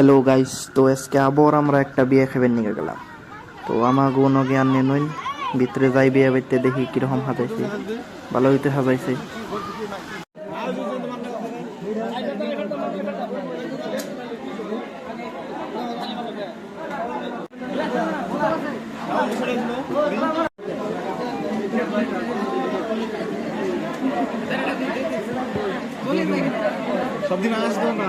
Hello guys তো আজকে আবার আমরা একটা বিয়ে খাবার নিয়ে গেলাম। তো আমার গুণ জ্ঞান নেই ভিতরে যাই বিয়ে বাড়িতে দেখি কীরকম সাজাইছে ভালো হইতে সাজাইছে সবদিন আসব না।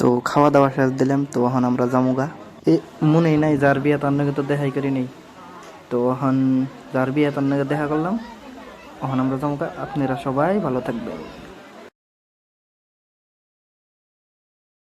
তো খাওয়া দাওয়া শেষ দিলাম, তো এখন আমরা জামুগা এ, মনেই নাই, যার বিয়ে তার নাকি তো দেখাই করি নেই। তো এখন যার বিয়ে তার নাকি দেখা করলাম, এখন আমরা জামুগা আপনারা সবাই ভালো থাকবেন।